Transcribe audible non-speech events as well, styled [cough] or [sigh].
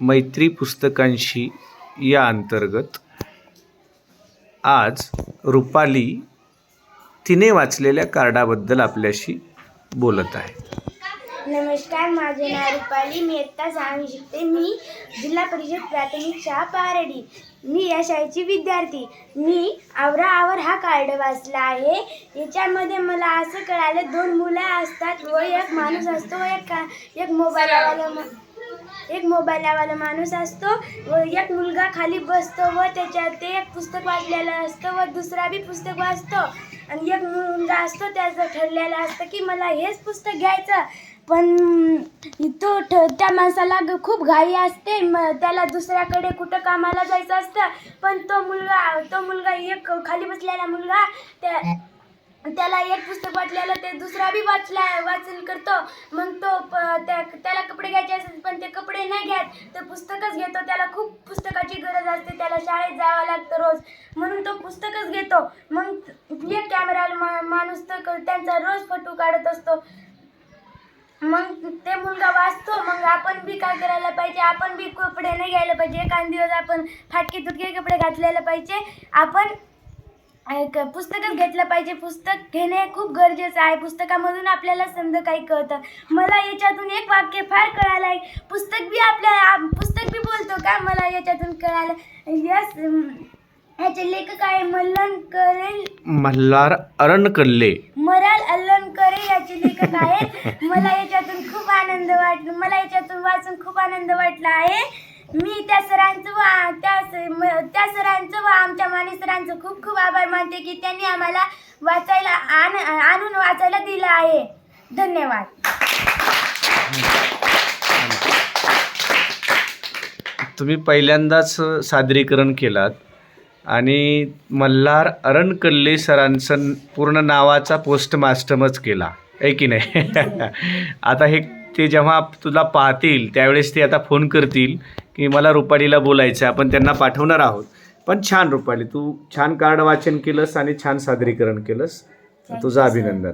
मैत्री पुस्तकांशी या अंतर्गत आज रुपाली तिने वाचलेल्या कार्डाबद्दल आपल्याशी बोलत आहे. नमस्कार माझे नाव रुपाली. मी इयत्ता सहावी शिकते. मी जिल्हा परिषद प्राथमिक शाळा पारडी मी या शाळेची विद्यार्थी. मी आवरा आवर हा कार्ड वाचला आहे. याच्यामध्ये मला असं कळालं दोन मुलं असतात. व एक माणूस असतो. व एक का एक मोबाईलवाला एक मोबाईलवाला माणूस असतो व एक मुलगा खाली बसतो व त्याच्या ते एक पुस्तक वाचलेलं असतं व दुसरा बी पुस्तक वाचतो. आणि एक मुलगा असतो त्याचं ठरलेलं असतं की मला हेच पुस्तक घ्यायचं. पण तो ठ- त्या माणसाला ग- खूप घाई असते. म त्याला दुसऱ्याकडे कुठं कामाला जायचं असतं. पण तो मुलगा तो मुलगा एक खाली बसलेला मुलगा त्या त्याला एक पुस्तक वाचलेलं ते दुसरा बी वाचला वाचन करतो. मग तो त्या त्याला कपडे घ्यायचे असतात पण ते कपडे नाही घेत तर पुस्तकच घेतो. त्याला खूप पुस्तकाची गरज असते त्याला शाळेत जावं लागतं रोज. म्हणून तो पुस्तकच घेतो. मग एक कॅमेरा मा माणूस तर क- त्यांचा रोज फोटो काढत असतो. मग ते मुलगा वाचतो. मग आपण बी काय करायला पाहिजे? आपण बी कपडे नाही घ्यायला पाहिजे. एखाद दिवस आपण फाटके तुटके कपडे घातलेले पाहिजे. आपण पुस्तकच घेतलं पाहिजे. पुस्तक घेणे खूप गरजेचं आहे. पुस्तकामधून आपल्याला समजा काही कळतं. मला याच्यातून एक वाक्य फार कळालं आहे. पुस्तक बी आपल्या आप- पुस्तक बी बोलतो का? मला याच्यातून कळालं. यस अं, ह्याचे लेखक आहे मल्लन करेल. मल्हार अरणकल्ले मराल अल्लनकरे याचे लेखक आहेत. मला याच्यातून खूप आनंद वाट मला याच्यातून वाचून खूप आनंद वाटला आहे. मी त्या सरांचं व त्या त्या सरांचं व आमच्या माने सरांचं खूप खूप आभार मानते की त्यांनी आम्हाला वाचायला आण आणून वाचायला दिलं आहे. धन्यवाद. तुम्ही पहिल्यांदाच सादरीकरण केलात आणि मल्हार अरणकल्ले सरांचं पूर्ण नावाचा पोस्टमास्टमच केला. आहे की नाही? [laughs] आता हे ते जेव्हा तुला पाहतील त्यावेळेस ते आता फोन करतील. की मला रुपालीला बोलायचं आहे आपण त्यांना पाठवणार आहोत. पण छान रुपाली तू छान कार्ड वाचन केलंस आणि छान सादरीकरण केलंस. तुझं अभिनंदन.